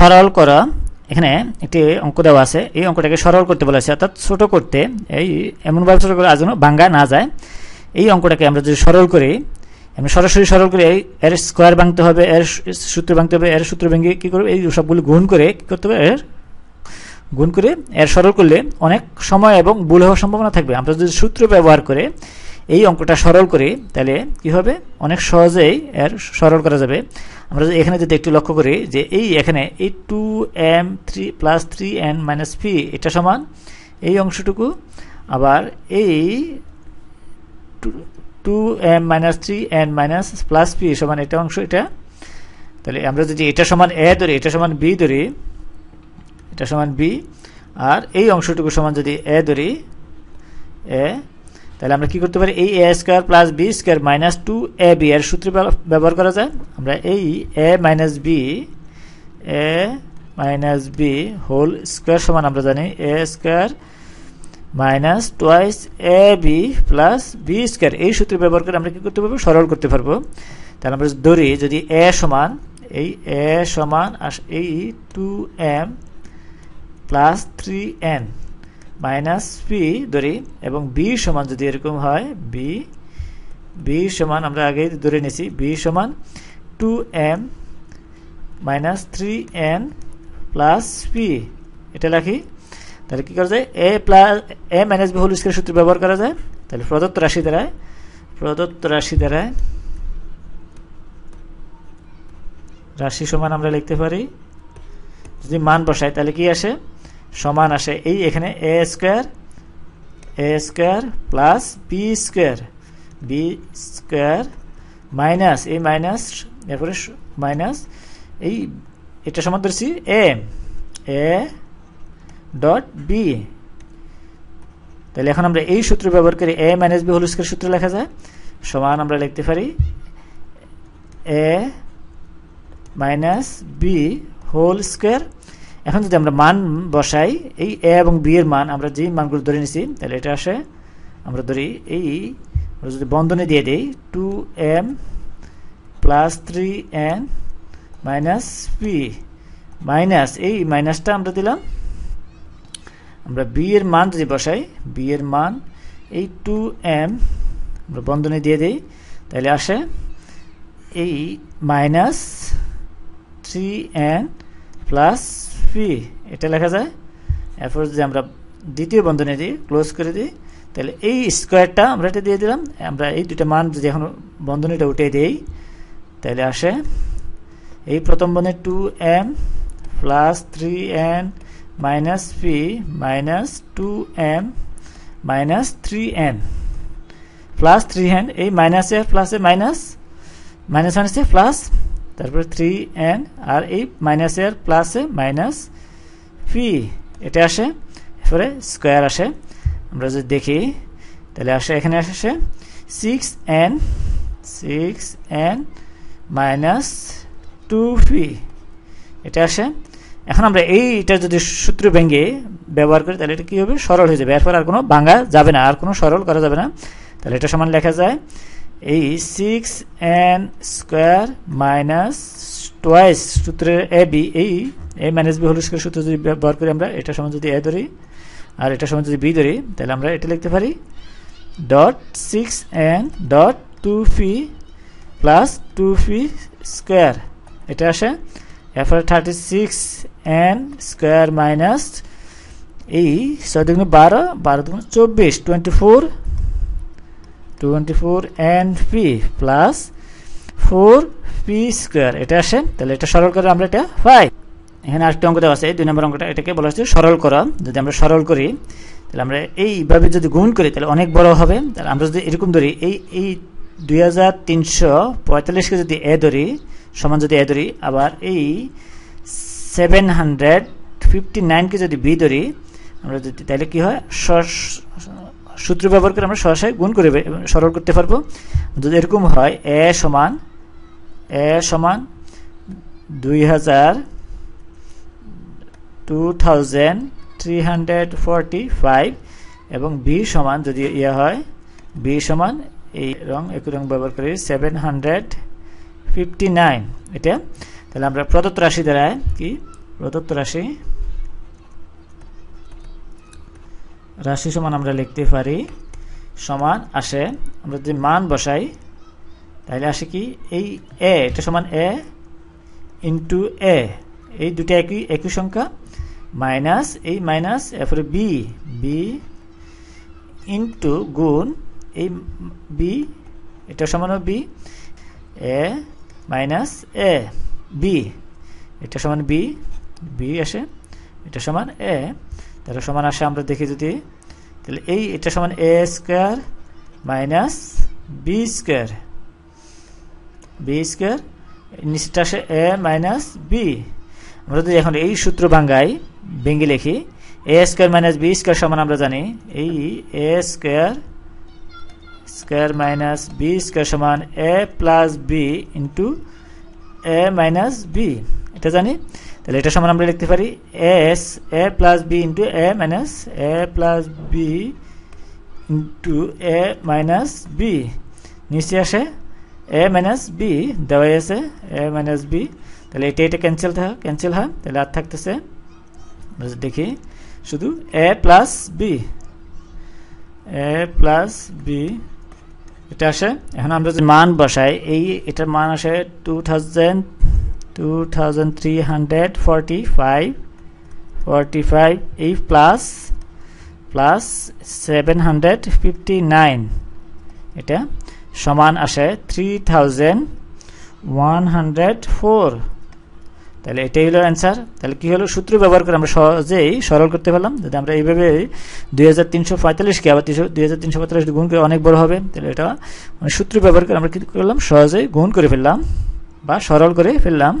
সরল করা, এখানে একটি অঙ্ক দেওয়া আছে, এই অঙ্কটাকে সরল করতে বলেছে, অর্থাৎ ছোট করতে, এই এমনভাবে ছোট করে যেন ভাঙ্গা না যায়, এই অঙ্কটাকে আমরা যদি সরল করি, আমরা সরাসরি সরল করে এর স্কোয়ার ভাঙতে হবে, এর সূত্র ভাঙতে হবে, এর সূত্র ভেঙে কী করবে, এই সবগুলো গুণ করে কী করতে হবে, এর গুণ করে এর সরল করলে অনেক সময় এবং ভুল হওয়ার সম্ভাবনা থাকবে। আমরা যদি সূত্র ব্যবহার করে এই অঙ্কটা সরল করি তাহলে কি হবে? অনেক সহজেই এর সরল করা যাবে। আমরা যদি এখানে যদি একটু লক্ষ্য করি যে এই এখানে এই two M three plus three N minus P এটা সমান এই অংশটুকু। আবার এই two M minus three N minus plus P সমান এটা অংশ, এটা। তাহলে আমরা যদি এটা সমান এ ধরি, এটা সমান বি ধরি, এটা সমান বি আর এই অংশটুকু সমান যদি এ ধরি এ তাহলে আমরা কি করতে পারি? এই A square plus B square minus two A B এর সূত্র ব্যবহার করা যায়? আমরা এই A minus B A minus B whole square সমান আমরা জানি A square minus twice A B plus B square এই সূত্র ব্যবহার করে আমরা কি করতে পারব? সরল করতে পারব। তাহলে আমরা ধরি, যদি এ সমান, এই এ সমান এই two M plus three N minus P ধরি এবং বি সমান যদি এরকম হয়, বি বি সমান আমরা আগে ধরে নিয়েছি, বি সমান two M minus three N plus P এটা রাখি তাহলে কী করা যায়? A plus A minus B whole square সূত্র ব্যবহার করা যায়। তাহলে প্রদত্ত রাশি দ্বারায় প্রদত্ত রাশি দ্বারায় রাশি সমান আমরা লিখতে পারি। যদি মান বসাই, তাহলে কি আসে? সমান আসে এই এখানে A square A square plus B square B square minus এই মাইনাস এরপরে মাইনাস এই এটা সমান ধরছি এ এ ডট বি তাহলে এখন আমরা এই সূত্র ব্যবহার করি A minus B whole square সূত্র লেখা যায়। সমান আমরা লিখতে পারি A minus B whole square এখন যদি আমরা মান বসাই, এই এ এবং বি এর মান, আমরা যে মানগুলো ধরে নিছি, তাহলে এটা আসে, আমরা ধরি এই, আমরা যদি বন্ধনে দিয়ে দিই two M plus three N minus P minus এই মাইনাসটা আমরা দিলাম, আমরা বি এর মান যদি বসাই বি এর মান, এই টু এম আমরা বন্ধনে দিয়ে দিই, তাহলে আসে, এই minus three N plus P, এটা লেখা যায়। এরপর যদি আমরা দ্বিতীয় বন্ধনে দিই ক্লোজ করে দিই, তাহলে এই স্কোয়ারটা আমরা এটা দিয়ে দিলাম। আমরা এই দুটা মান যদি এখন বন্ধনীটা উঠে দিই, তাহলে আসে এই প্রথম বন্ধনে two M plus three N minus P minus two M minus three N plus three N এই মাইনাসে প্লাসে মাইনাস মাইনাস মাইনাসে প্লাস তারপরে থ্রি এন আর এই মাইনাস এর প্লাসে মাইনাস পি এটা আসে, এরপরে স্কোয়ার আসে। আমরা যদি দেখি, তাহলে আসে, এখানে আসে six N six N minus two P এটা আসে। এখন আমরা এইটা যদি সূত্র ভেঙে ব্যবহার করি, তাহলে এটা কী হবে? সরল হয়ে যাবে। এরপর আর কোনো ভাঙা যাবে না, আর কোনো সরল করা যাবে না। তাহলে এটা সমান লেখা যায় এই six N square minus twice সূত্রের এ বি এই A minus B whole square সূত্র যদি ব্যবহার করি আমরা, এটা সমান যদি এ ধরি, আর এটা সমান যদি বি ধরি, তাহলে আমরা এটা লিখতে পারি dot six N dot two P plus two P square এটা আসে এরপরে thirty six N square minus এই ছয় দুগুণ বারো বারো দুগুণ চব্বিশ twenty four twenty four N P plus four P square এটা আসে, তাহলে এটা সরল করে আমরা এটা পাই। এখানে আরেকটি অঙ্ক দেওয়া আছে, দুই নম্বর অঙ্কটা এটাকে বলা হচ্ছে সরল করা। যদি আমরা সরল করি, তাহলে আমরা এইভাবে যদি গুণ করি, তাহলে অনেক বড় হবে। তাহলে আমরা যদি এরকম ধরি, এই এই দুই হাজার তিনশো পঁয়তাল্লিশকে যদি এ ধরি, সমান যদি এ ধরি, আবার এই সেভেন হান্ড্রেড ফিফটি নাইনকে যদি বি ধরি, আমরা যদি, তাহলে কী হয়? সূত্র ব্যবহার করে আমরা সরাসরি গুণ করে সরল করতে পারব। যদি এরকম হয়, এ সমান এ সমান দুই হাজার two thousand three hundred forty five এবং বি সমান যদি ইয়ে হয়, বি সমান এই রং, একই রং ব্যবহার করি সেভেন হান্ড্রেড ফিফটি নাইন। এটা? তাহলে আমরা প্রদত্ত রাশি দ্বারা কি? প্রদত্ত রাশি রাশি সমান আমরা লিখতে পারি, সমান আসে, আমরা যদি মান বসাই, তাহলে আসে কি? এই এ এটা সমান এ ইন্টু এ এই দুটো একই একই সংখ্যা মাইনাস এই মাইনাস এরপরে বি বি ইন্টু গুণ, এই বি এটা সমান B A minus A B এটা সমান বি বি আসে, এটা সমান এ তাহলে সমান আসে আমরা দেখি যদি, তাহলে এই এটা সমান A square minus B square B square নিচটা আসে এ মাইনাস বি আমরা যদি এখন এই সূত্র ভাঙ্গাই ভেঙ্গে লিখি A square minus B square সমান আমরা জানি, এই A square square minus B square সমান A plus B into A minus B এটা জানি? তাহলে এটা সমান আমরা লিখতে পারি S A plus B into A minus A plus B into A minus B নিচে আসে এ মাইনাস বি দেওয়াই আছে এ মাইনাস বি তাহলে এটা এটা ক্যান্সেল থাকে ক্যান্সেল হয়, তাহলে আর থাকতেছে দেখি, শুধু A plus B A plus B এটা আসে। এখন আমরা যদি মান বসাই, এই এটার মান আসে two thousand two thousand three hundred forty five forty five এই plus plus seven hundred fifty nine এটা সমান আসে three thousand one hundred four তাহলে এটাই হলো অ্যান্সার তাহলে কি হলো? সূত্র ব্যবহার করে আমরা সহজেই সরল করতে পারলাম। যদি আমরা এইভাবে দুই হাজার তিনশো পঁয়তাল্লিশকে আবার দুই হাজার তিনশো পঁয়তাল্লিশ গুণ করে অনেক বড় হবে, তাহলে এটা মানে সূত্র ব্যবহার করে আমরা কি করলাম? সহজেই গুণ করে ফেললাম। বা সরল করে ফেললাম।